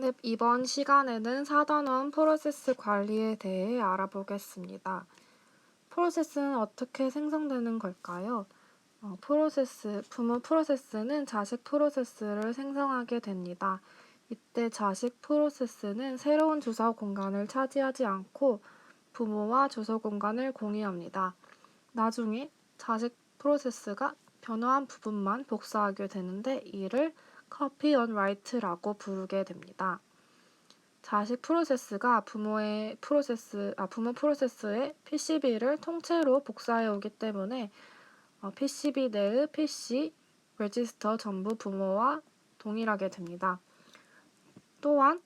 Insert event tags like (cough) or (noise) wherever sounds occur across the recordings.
네, 이번 시간에는 4단원 프로세스 관리에 대해 알아보겠습니다. 프로세스는 어떻게 생성되는 걸까요? 어, 프로세스, 부모 프로세스는 자식 프로세스를 생성하게 됩니다. 이때 자식 프로세스는 새로운 주소 공간을 차지하지 않고 부모와 주소 공간을 공유합니다. 나중에 자식 프로세스가 변화한 부분만 복사하게 되는데 이를 copy on write라고 부르게 됩니다. 자식 프로세스가 부모의 프로세스, 아, 부모 프로세스의 PCB를 통째로 복사해 오기 때문에 어, PCB 내의 PC, 레지스터 전부 부모와 동일하게 됩니다. 또한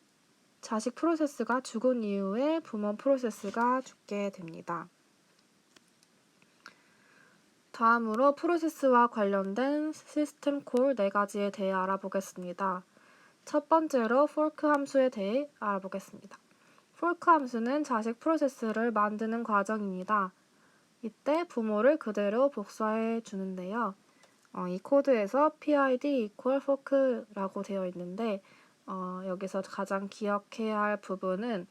자식 프로세스가 죽은 이후에 부모 프로세스가 죽게 됩니다. 다음으로 프로세스와 관련된 시스템 콜 4가지에 대해 알아보겠습니다. 첫 번째로 fork 함수에 대해 알아보겠습니다. fork 함수는 자식 프로세스를 만드는 과정입니다. 이때 부모를 그대로 복사해 주는데요. 어, 이 코드에서 PID equal fork라고 되어 있는데 어, 여기서 가장 기억해야 할 부분은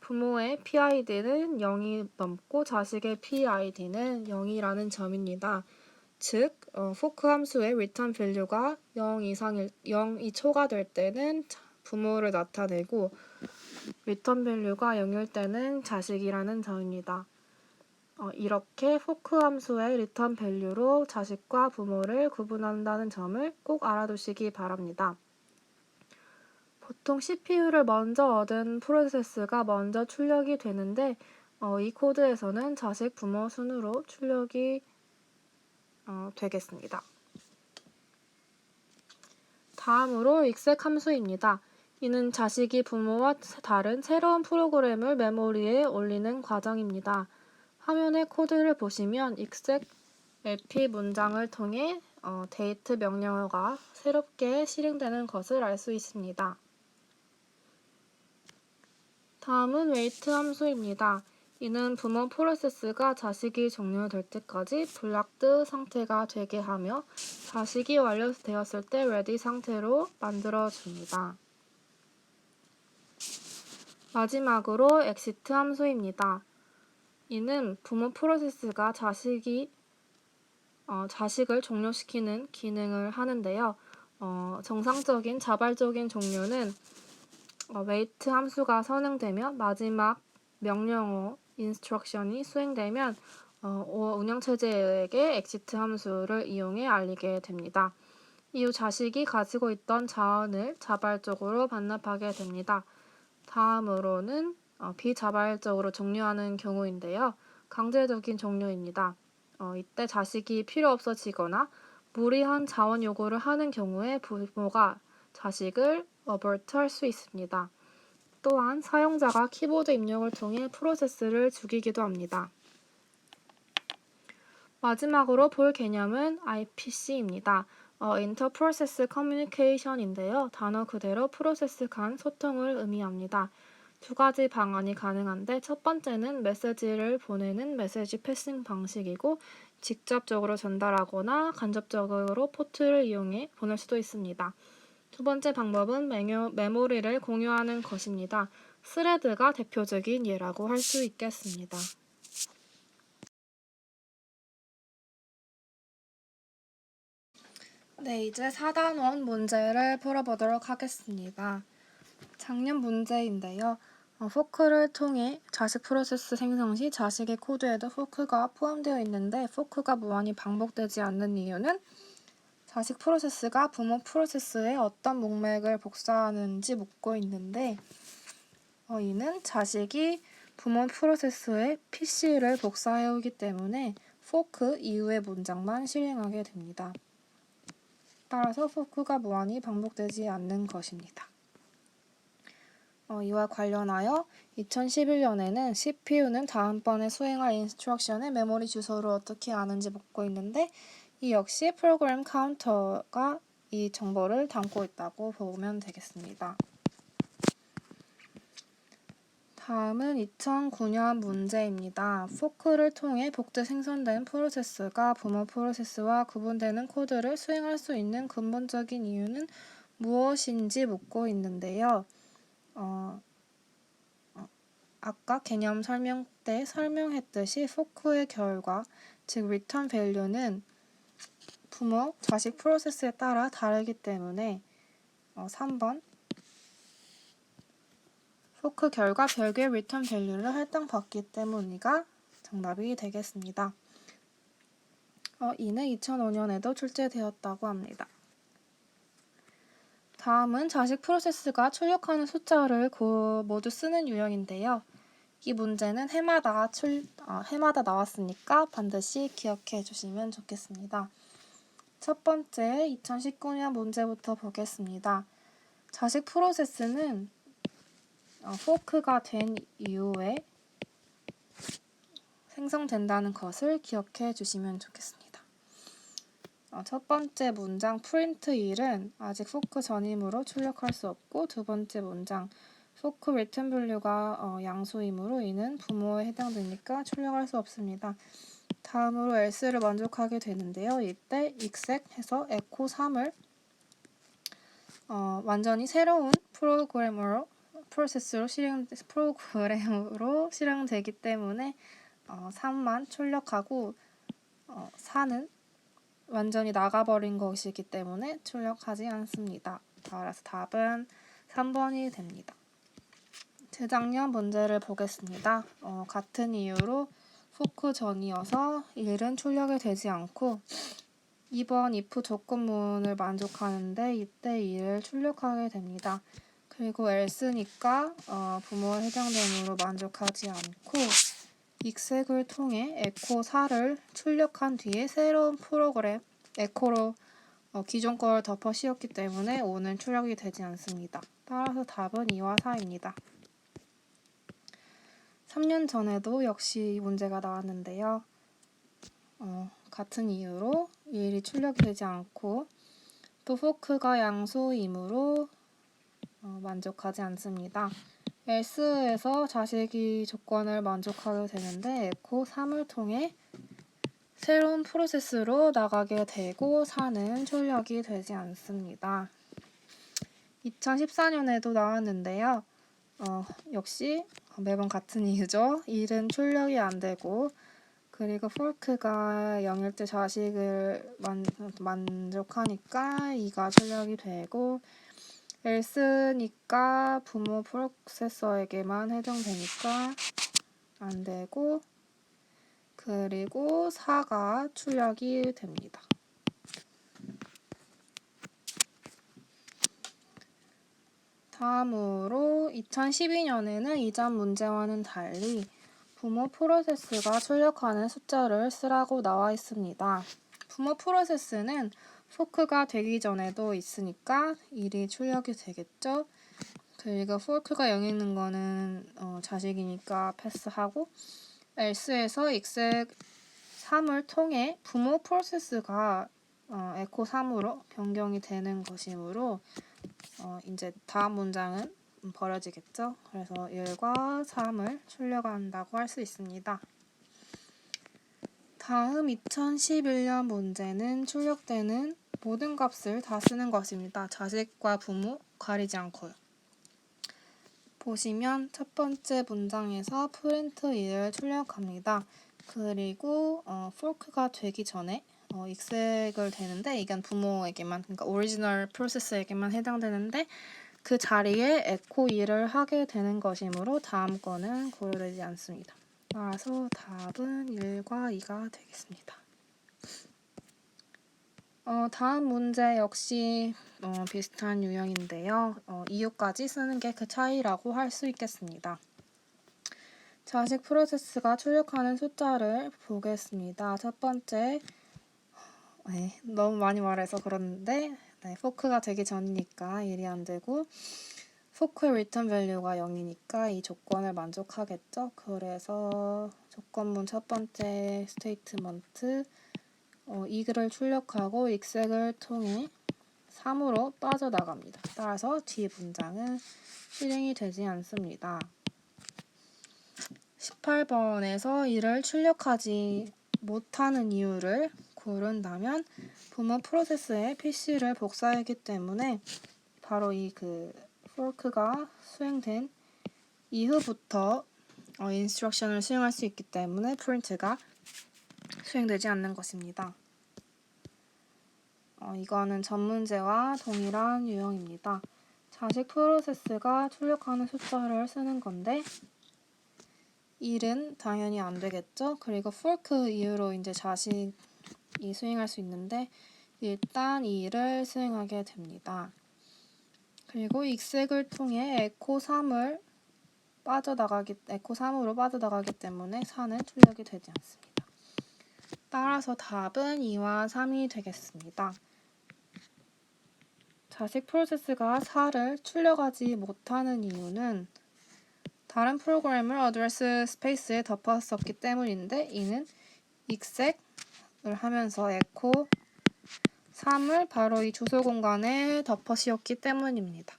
부모의 PID는 0이 넘고 자식의 PID는 0이라는 점입니다. 즉, 어, 포크 함수의 return value가 0 이상일 0이 초과될 때는 부모를 나타내고 return value가 0일 때는 자식이라는 점입니다. 어, 이렇게 포크 함수의 return value로 자식과 부모를 구분한다는 점을 꼭 알아두시기 바랍니다. 보통 CPU를 먼저 얻은 프로세스가 먼저 출력이 되는데 어, 이 코드에서는 자식 부모 순으로 출력이 어, 되겠습니다. 다음으로 exec 함수입니다. 이는 자식이 부모와 다른 새로운 프로그램을 메모리에 올리는 과정입니다. 화면의 코드를 보시면 exec lp 문장을 통해 어, 데이트 명령어가 새롭게 실행되는 것을 알 수 있습니다. 다음은 웨이트 함수입니다. 이는 부모 프로세스가 자식이 종료될 때까지 블락드 상태가 되게 하며 자식이 완료되었을 때 레디 상태로 만들어줍니다. 마지막으로 엑시트 함수입니다. 이는 부모 프로세스가 자식이 어, 자식을 종료시키는 기능을 하는데요. 어, 정상적인 자발적인 종료는 어, wait 함수가 선행되면 마지막 명령어 instruction이 수행되면 어, 운영체제에게 exit 함수를 이용해 알리게 됩니다. 이후 자식이 가지고 있던 자원을 자발적으로 반납하게 됩니다. 다음으로는 어, 비자발적으로 종료하는 경우인데요. 강제적인 종료입니다. 어, 이때 자식이 필요 없어지거나 무리한 자원 요구를 하는 경우에 부모가 자식을 어버트 할 수 있습니다. 또한 사용자가 키보드 입력을 통해 프로세스를 죽이기도 합니다. 마지막으로 볼 개념은 IPC입니다. 어, Inter-Process Communication인데요. 단어 그대로 프로세스 간 소통을 의미합니다. 두 가지 방안이 가능한데 첫 번째는 메시지를 보내는 메시지 패싱 방식이고 직접적으로 전달하거나 간접적으로 포트를 이용해 보낼 수도 있습니다. 두 번째 방법은 메모, 메모리를 공유하는 것입니다. 스레드가 대표적인 예라고 할 수 있겠습니다. 네, 이제 4단원 문제를 풀어보도록 하겠습니다. 작년 문제인데요. 어, 포크를 통해 자식 프로세스 생성 시 자식의 코드에도 포크가 포함되어 있는데 포크가 무한히 반복되지 않는 이유는 자식 프로세스가 부모 프로세스에 어떤 문맥을 복사하는지 묻고 있는데 어, 이는 자식이 부모 프로세스에 PC를 복사해오기 때문에 포크 이후의 문장만 실행하게 됩니다. 따라서 포크가 무한히 반복되지 않는 것입니다. 어, 이와 관련하여 2011년에는 CPU는 다음번에 수행할 인스트럭션의 메모리 주소를 어떻게 아는지 묻고 있는데 이 역시 프로그램 카운터가 이 정보를 담고 있다고 보면 되겠습니다. 다음은 2009년 문제입니다. 포크를 통해 복제 생성된 프로세스가 부모 프로세스와 구분되는 코드를 수행할 수 있는 근본적인 이유는 무엇인지 묻고 있는데요. 어, 어, 아까 개념 설명 때 설명했듯이 포크의 결과, 즉 return value는 부모, 자식 프로세스에 따라 다르기 때문에 어, 3번 포크 결과 별개의 return value를 할당받기 때문이가 정답이 되겠습니다. 어, 이는 2005년에도 출제되었다고 합니다. 다음은 자식 프로세스가 출력하는 숫자를 고- 모두 쓰는 유형인데요. 이 문제는 해마다 출, 아, 해마다 나왔으니까 반드시 기억해 주시면 좋겠습니다. 첫 번째 2019년 문제부터 보겠습니다. 자식 프로세스는 어, 포크가 된 이후에 생성된다는 것을 기억해 주시면 좋겠습니다. 어, 첫 번째 문장 프린트 1은 아직 포크 전이므로 출력할 수 없고 두 번째 문장 포크 리턴 밸류가 어, 양수이므로 이는 부모에 해당되니까 출력할 수 없습니다. 다음으로 else를 만족하게 되는데요. 이때 exec 해서 echo 3을 어, 완전히 새로운 프로그램으로 프로세스로 실행 프로그램으로 (laughs) 실행되기 때문에 어, 3만 출력하고 어, 4는 완전히 나가버린 것이기 때문에 출력하지 않습니다. 따라서 답은 3번이 됩니다. 재작년 문제를 보겠습니다. 어, 같은 이유로 포크 전이어서 1은 출력이 되지 않고 2번 if 조건문을 만족하는데 이때 2를 출력하게 됩니다. 그리고 else니까 어, 부모에 해당되므로 만족하지 않고 익색을 통해 에코 4를 출력한 뒤에 새로운 프로그램 에코로 어, 기존 걸 덮어 씌웠기 때문에 5는 출력이 되지 않습니다. 따라서 답은 2와 4입니다. 3년 전에도 역시 이 문제가 나왔는데요. 어, 같은 이유로 1이 출력이 되지 않고 또 포크가 양수이므로 어, 만족하지 않습니다. else에서 자식이 조건을 만족하게 되는데 에코 3을 통해 새로운 프로세스로 나가게 되고 4는 출력이 되지 않습니다. 2014년에도 나왔는데요. 어, 역시 매번 같은 이유죠. 1은 출력이 안 되고 그리고 폴크가 0일 때 자식을 만, 만족하니까 2가 출력이 되고 else니까 부모 프로세서에게만 해당되니까 안 되고 그리고 4가 출력이 됩니다. 다음으로 2012년에는 이전 문제와는 달리 부모 프로세스가 출력하는 숫자를 쓰라고 나와 있습니다. 부모 프로세스는 포크가 되기 전에도 있으니까 1이 출력이 되겠죠. 그리고 포크가 0이 있는 거는 어, 자식이니까 패스하고 else에서 exec 3을 통해 부모 프로세스가 어, echo 3으로 변경이 되는 것이므로 어, 이제 다음 문장은 버려지겠죠. 그래서 1과 3을 출력한다고 할 수 있습니다. 다음 2011년 문제는 출력되는 모든 값을 다 쓰는 것입니다. 자식과 부모 가리지 않고요. 보시면 첫 번째 문장에서 프린트 1을 출력합니다. 그리고 어, 포크가 되기 전에 어, 익색을 되는데 이건 부모에게만 그러니까 오리지널 프로세스에게만 해당되는데 그 자리에 에코 2를 하게 되는 것이므로 다음 거는 고려되지 않습니다. 따라서 답은 1과 2가 되겠습니다. 어, 다음 문제 역시 어, 비슷한 유형인데요. 어, 이유까지 쓰는 게 그 차이라고 할 수 있겠습니다. 자식 프로세스가 출력하는 숫자를 보겠습니다. 첫 번째, 네, 너무 많이 말해서 그러는데 네, 포크가 되기 전이니까 1이 안 되고 포크의 return value가 0이니까 이 조건을 만족하겠죠. 그래서 조건문 첫 번째 스테이트먼트 어, 이 글을 출력하고 익색을 통해 3으로 빠져나갑니다. 따라서 뒤 문장은 실행이 되지 않습니다. 18번에서 이를 출력하지 못하는 이유를 고른다면 부모 프로세스에 PC를 복사했기 때문에 바로 이 그 포크가 수행된 이후부터 어, 인스트럭션을 수행할 수 있기 때문에 프린트가 수행되지 않는 것입니다. 어, 이거는 전 문제와 동일한 유형입니다. 자식 프로세스가 출력하는 숫자를 쓰는 건데 1은 당연히 안 되겠죠. 그리고 fork 이후로 이제 자식 이 수행할 수 있는데 일단 2를 수행하게 됩니다. 그리고 익색을 통해 에코 3을 빠져나가기 에코 3으로 빠져나가기 때문에 4는 출력이 되지 않습니다. 따라서 답은 2와 3이 되겠습니다. 자식 프로세스가 4를 출력하지 못하는 이유는 다른 프로그램을 어드레스 스페이스에 덮었었기 때문인데 이는 익색을 하면서 에코 3을 바로 이 주소 공간에 덮어 씌웠기 때문입니다.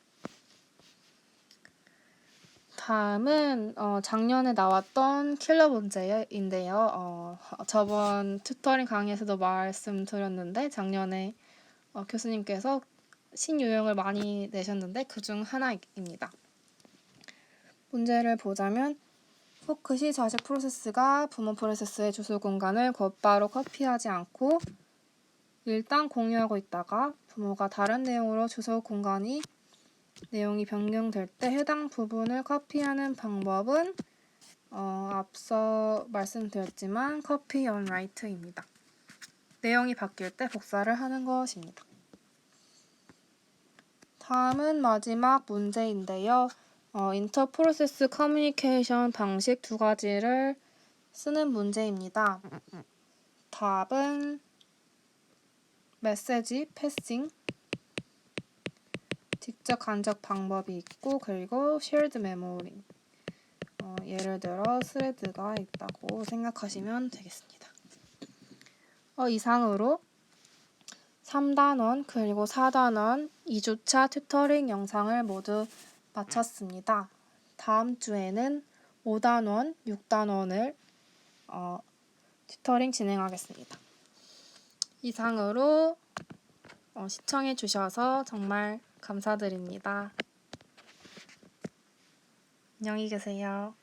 다음은 어, 작년에 나왔던 킬러 문제인데요. 어, 저번 튜터링 강의에서도 말씀드렸는데 작년에 어, 교수님께서 신유형을 많이 내셨는데 그 중 하나입니다. 문제를 보자면 포크시 자식 프로세스가 부모 프로세스의 주소 공간을 곧바로 커피하지 않고 일단 공유하고 있다가 부모가 다른 내용으로 주소 공간이 내용이 변경될 때 해당 부분을 커피하는 방법은 어, 앞서 말씀드렸지만 copy on write입니다. 내용이 바뀔 때 복사를 하는 것입니다. 다음은 마지막 문제인데요. 어, 인터 프로세스 커뮤니케이션 방식 두 가지를 쓰는 문제입니다. 답은 메시지 패싱 직접 간접 방법이 있고 그리고 shared memory 어, 예를 들어 스레드가 있다고 생각하시면 되겠습니다. 어, 이상으로 3단원 그리고 4단원 2주차 튜터링 영상을 모두 마쳤습니다. 다음 주에는 5단원, 6단원을 어, 튜터링 진행하겠습니다. 이상으로 어, 시청해 주셔서 정말 감사드립니다. 안녕히 계세요.